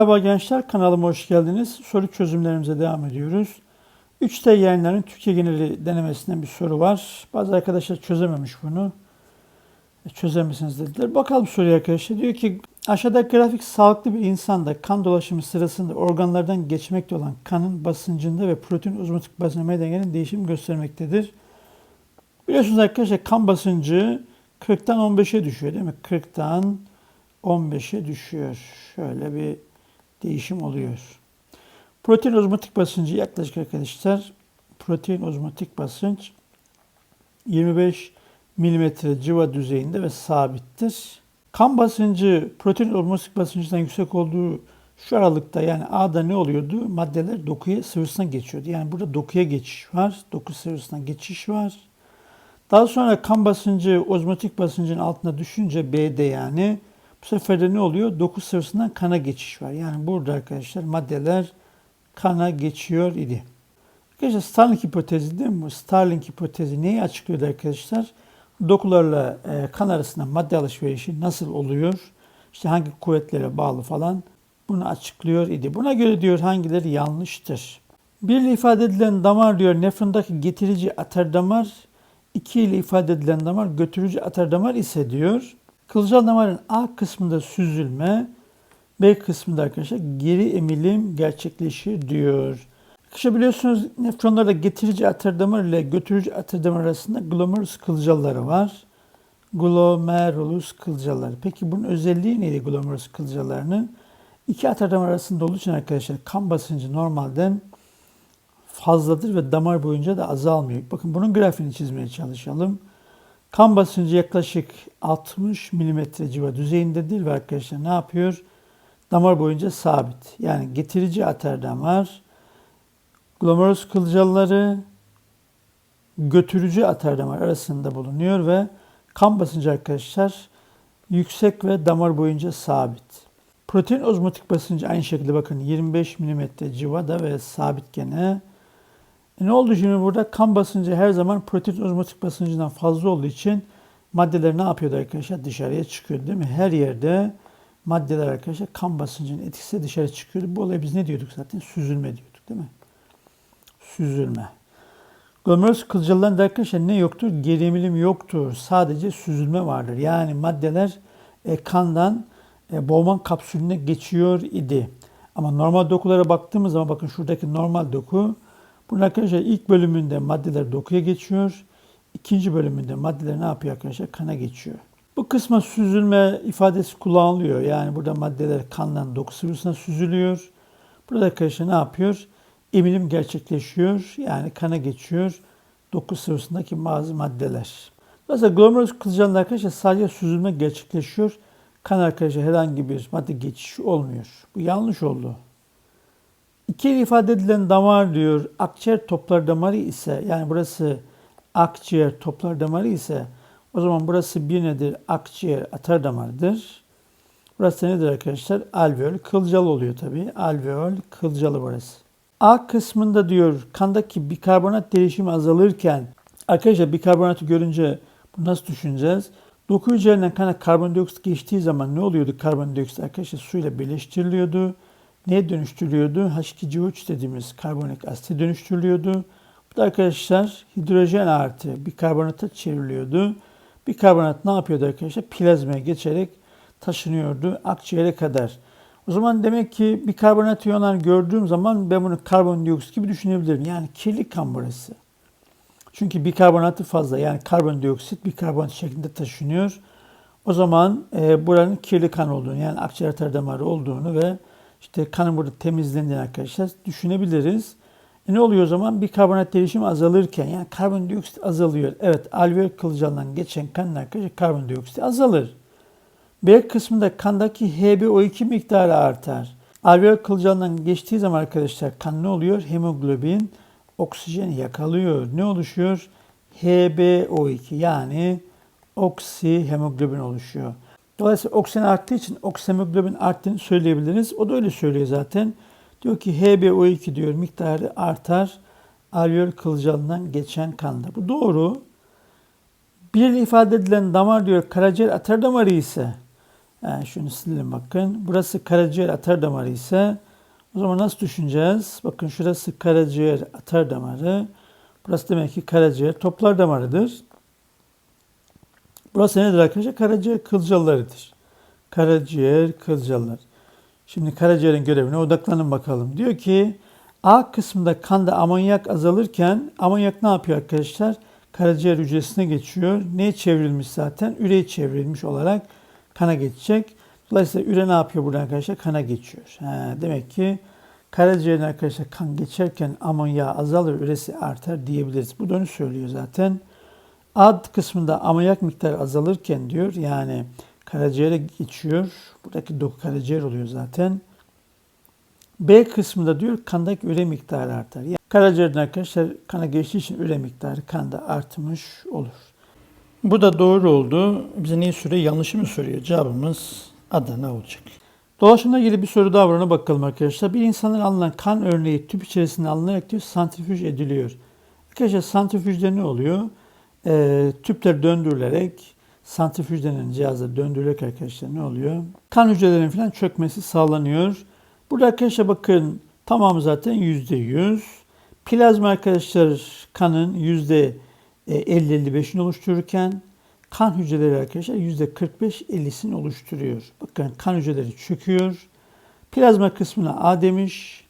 Merhaba gençler, kanalıma hoş geldiniz. Soru çözümlerimize devam ediyoruz. 3T yayınlarının Türkiye geneli denemesinden bir soru var. Bazı arkadaşlar çözememiş bunu. E, Çözemezsiniz dediler. Bakalım soruya arkadaşlar. Diyor ki aşağıdaki grafik sağlıklı bir insanda kan dolaşımı sırasında organlardan geçmekte olan kanın basıncında ve protein ozmotik basıncı meydana gelen değişim göstermektedir. Biliyorsunuz arkadaşlar kan basıncı 40'tan 15'e düşüyor değil mi? 40'tan 15'e düşüyor. Şöyle bir değişim oluyor. Protein ozmotik basıncı yaklaşık arkadaşlar protein ozmotik basınç 25 milimetre civa düzeyinde ve sabittir. Kan basıncı protein ozmotik basıncından yüksek olduğu şu aralıkta yani A'da ne oluyordu? Maddeler dokuya sıvısına geçiyordu. Yani burada dokuya geçiş var. Doku sıvısına geçiş var. Daha sonra kan basıncı ozmotik basıncın altına düşünce B'de yani bu sefer de ne oluyor? Doku sıvısından kana geçiş var. Yani burada arkadaşlar maddeler kana geçiyor idi. Arkadaşlar Starling hipotezi değil mi? Starling hipotezi neyi açıklıyordu arkadaşlar? Dokularla e, kan arasında madde alışverişi nasıl oluyor? İşte hangi kuvvetlere bağlı falan bunu açıklıyor idi. Buna göre diyor hangileri yanlıştır? Bir ile ifade edilen damar diyor nefrondaki getirici atar damar, iki ile ifade edilen damar götürücü atar damar ise diyor Kılcal damarın A kısmında süzülme, B kısmında arkadaşlar geri emilim gerçekleşir diyor. Arkadaşlar biliyorsunuz nefronlarda getirici atar damar ile götürücü atar damar arasında glomerulus kılcalları var. Glomerulus kılcalları. Peki bunun özelliği neydi glomerulus kılcallarının? İki atar damar arasında olduğu için arkadaşlar kan basıncı normalden fazladır ve damar boyunca da azalmıyor. Bakın bunun grafiğini çizmeye çalışalım. Kan basıncı yaklaşık 60 mm civa düzeyindedir ve arkadaşlar ne yapıyor? Damar boyunca sabit. Yani getirici atar damar, glomerulus kılcalları, götürücü atar damar arasında bulunuyor ve kan basıncı arkadaşlar yüksek ve damar boyunca sabit. Protein ozmotik basıncı aynı şekilde bakın 25 mm civada ve sabit gene. E ne oldu şimdi burada? Kan basıncı her zaman protein ozmotik basıncından fazla olduğu için maddeler ne yapıyordu arkadaşlar? Dışarıya çıkıyor değil mi? Her yerde maddeler arkadaşlar kan basıncının etkisi dışarı çıkıyordu. Bu olaya biz ne diyorduk zaten? Süzülme diyorduk değil mi? Süzülme. Glomerulus kılcallarında arkadaşlar ne yoktur? Gerimilim yoktur. Sadece süzülme vardır. Yani maddeler e, kandan e, Bowman kapsülüne geçiyor idi. Ama normal dokulara baktığımız zaman bakın şuradaki normal doku bunun arkadaşlar ilk bölümünde maddeler dokuya geçiyor. İkinci bölümünde maddeler ne yapıyor arkadaşlar? Kana geçiyor. Bu kısma süzülme ifadesi kullanılıyor. Yani burada maddeler kandan doku sıvısına süzülüyor. Burada arkadaşlar ne yapıyor? Emilim gerçekleşiyor. Yani kana geçiyor. Doku sıvısındaki bazı maddeler. Mesela glomerulus kılcalında arkadaşlar sadece süzülme gerçekleşiyor. Kan arkadaşlar herhangi bir madde geçişi olmuyor. Bu yanlış oldu. İki ifade edilen damar diyor akciğer toplar damarı ise yani burası akciğer toplar damarı ise o zaman burası bir nedir? Akciğer atar damarıdır. Burası nedir arkadaşlar? Alveol kılcal oluyor tabi. Alveol kılcalı burası. A kısmında diyor kandaki bikarbonat değişimi azalırken arkadaşlar bikarbonatı görünce nasıl düşüneceğiz? Doku üzerinden kana karbondioksit geçtiği zaman ne oluyordu? Karbondioksit arkadaşlar suyla birleştiriliyordu neye dönüştürülüyordu? H2CO3 dediğimiz karbonik asite dönüştürülüyordu. Bu da arkadaşlar hidrojen artı bikarbonata çevriliyordu. Bikarbonat ne yapıyordu arkadaşlar? Plazmaya geçerek taşınıyordu akciğere kadar. O zaman demek ki bikarbonat iyonlar gördüğüm zaman ben bunu karbondioksit gibi düşünebilirim. Yani kirli kan burası. Çünkü bikarbonatı fazla yani karbondioksit bikarbonat şeklinde taşınıyor. O zaman e, buranın kirli kan olduğunu yani akciğer atar damarı olduğunu ve işte kanın burada temizlendiğini arkadaşlar düşünebiliriz. E ne oluyor o zaman? Bir karbonat derişimi azalırken yani karbondioksit azalıyor. Evet alveol kılcaldan geçen kanın arkadaşlar karbondioksit azalır. B kısmında kandaki HbO2 miktarı artar. Alveol kılcaldan geçtiği zaman arkadaşlar kan ne oluyor? Hemoglobin oksijeni yakalıyor. Ne oluşuyor? HbO2 yani oksi hemoglobin oluşuyor. Dolayısıyla oksijen arttığı için oksihemoglobin arttığını söyleyebiliriz. O da öyle söylüyor zaten. Diyor ki HbO2 diyor miktarı artar alveol kılcalından geçen kanda. Bu doğru. Bir ifade edilen damar diyor karaciğer atar damarı ise Yani şunu silelim bakın. Burası karaciğer atar damarı ise o zaman nasıl düşüneceğiz? Bakın şurası karaciğer atar damarı. Burası demek ki karaciğer toplar damarıdır. Burası nedir arkadaşlar? Karaciğer kılcallarıdır. Karaciğer kılcallar. Şimdi karaciğerin görevine odaklanın bakalım. Diyor ki A kısmında kanda amonyak azalırken amonyak ne yapıyor arkadaşlar? Karaciğer hücresine geçiyor. Neye çevrilmiş zaten? Üreye çevrilmiş olarak kana geçecek. Dolayısıyla üre ne yapıyor burada arkadaşlar? Kana geçiyor. He, demek ki karaciğerin arkadaşlar kan geçerken amonyağı azalır, üresi artar diyebiliriz. Bu da onu söylüyor zaten. Ad kısmında amonyak miktarı azalırken diyor yani karaciğere geçiyor. Buradaki doku karaciğer oluyor zaten. B kısmında diyor kandaki üre miktarı artar. Yani karaciğerden arkadaşlar kana geçtiği için üre miktarı kanda artmış olur. Bu da doğru oldu. Bize neyi soruyor? Yanlışı mı soruyor? Cevabımız Adana olacak. Dolaşımla ilgili bir soru daha var ona bakalım arkadaşlar. Bir insanın alınan kan örneği tüp içerisinde alınarak diyor santrifüj ediliyor. Arkadaşlar santrifüjde ne oluyor? Ee, tüpler döndürülerek santrifüj denen cihazla döndürülerek arkadaşlar ne oluyor? Kan hücrelerinin falan çökmesi sağlanıyor. Burada arkadaşlar bakın tamam zaten yüzde yüz. Plazma arkadaşlar kanın yüzde 50-55'ini oluştururken kan hücreleri arkadaşlar yüzde 45-50'sini oluşturuyor. Bakın kan hücreleri çöküyor. Plazma kısmına A demiş.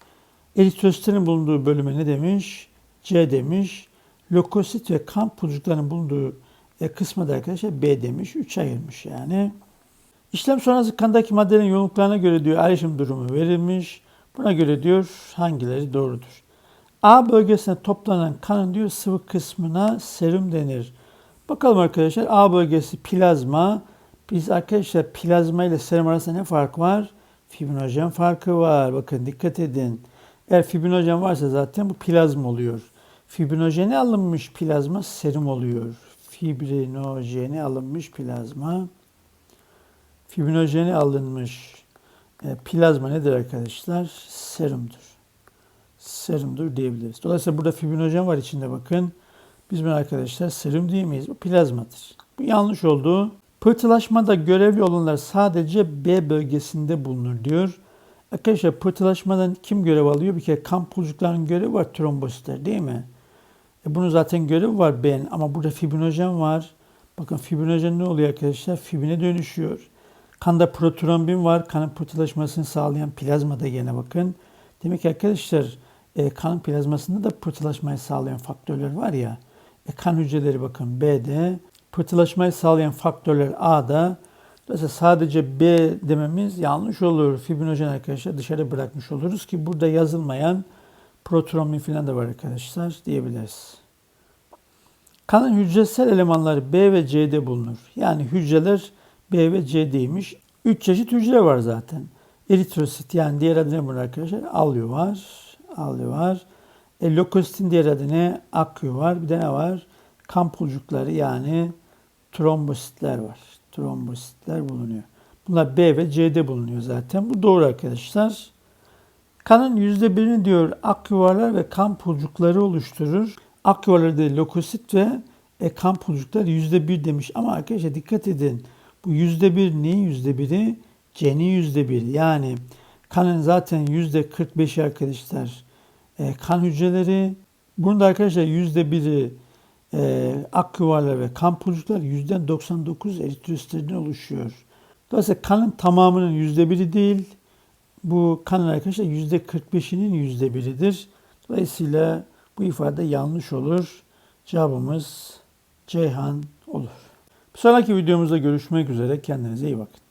Eritrositlerin bulunduğu bölüme ne demiş? C demiş. Lökosit ve kan pulcuklarının bulunduğu e, kısma da arkadaşlar B demiş. 3 ayırmış yani. İşlem sonrası kandaki maddelerin yoğunluklarına göre diyor ayrışım durumu verilmiş. Buna göre diyor hangileri doğrudur. A bölgesine toplanan kanın diyor sıvı kısmına serum denir. Bakalım arkadaşlar A bölgesi plazma. Biz arkadaşlar plazma ile serum arasında ne fark var? Fibrinojen farkı var. Bakın dikkat edin. Eğer fibrinojen varsa zaten bu plazma oluyor. Fibrinojeni alınmış plazma serum oluyor. Fibrinojeni alınmış plazma. Fibrinojeni alınmış e, plazma nedir arkadaşlar? Serumdur. Serumdur diyebiliriz. Dolayısıyla burada fibrinojen var içinde bakın. Biz bunu arkadaşlar serum diyemeyiz. Bu plazmadır. Bu yanlış oldu. Pıhtılaşmada görevli olanlar sadece B bölgesinde bulunur diyor. Arkadaşlar pıhtılaşmadan kim görev alıyor? Bir kere kan pulcuklarının görevi var trombositler değil mi? E bunun zaten görevi var B'nin ama burada fibrinojen var. Bakın fibrinojen ne oluyor arkadaşlar? Fibrine dönüşüyor. Kanda protrombin var. Kanın pıhtılaşmasını sağlayan plazmada yine bakın. Demek ki arkadaşlar e, kan plazmasında da pıhtılaşmayı sağlayan faktörler var ya. E, kan hücreleri bakın B'de. Pıhtılaşmayı sağlayan faktörler A'da. Dolayısıyla sadece B dememiz yanlış olur. Fibrinojen arkadaşlar dışarı bırakmış oluruz ki burada yazılmayan protrombin falan da var arkadaşlar diyebiliriz. Kanın hücresel elemanları B ve C'de bulunur. Yani hücreler B ve C'deymiş. Üç çeşit hücre var zaten. Eritrosit yani diğer adı ne bunun arkadaşlar? Alyo var. Alyo var. E, lokositin diğer adı ne? Akyo var. Bir de ne var? Kan pulcukları yani trombositler var. Trombositler bulunuyor. Bunlar B ve C'de bulunuyor zaten. Bu doğru arkadaşlar. Kanın yüzde birini diyor ak yuvarlar ve kan pulcukları oluşturur. Ak yuvarları da lokosit ve e, kan pulcukları yüzde bir demiş. Ama arkadaşlar dikkat edin. Bu yüzde bir neyin yüzde biri? C'nin yüzde biri. Yani kanın zaten yüzde 45'i arkadaşlar e, kan hücreleri. Bunun da arkadaşlar yüzde biri e, ak yuvarlar ve kan pulcuklar yüzde 99 eritrositlerden oluşuyor. Dolayısıyla kanın tamamının yüzde biri değil. Bu kanın arkadaşlar yüzde 45'inin yüzde biridir. Dolayısıyla bu ifade yanlış olur. Cevabımız Ceyhan olur. Bir sonraki videomuzda görüşmek üzere. Kendinize iyi bakın.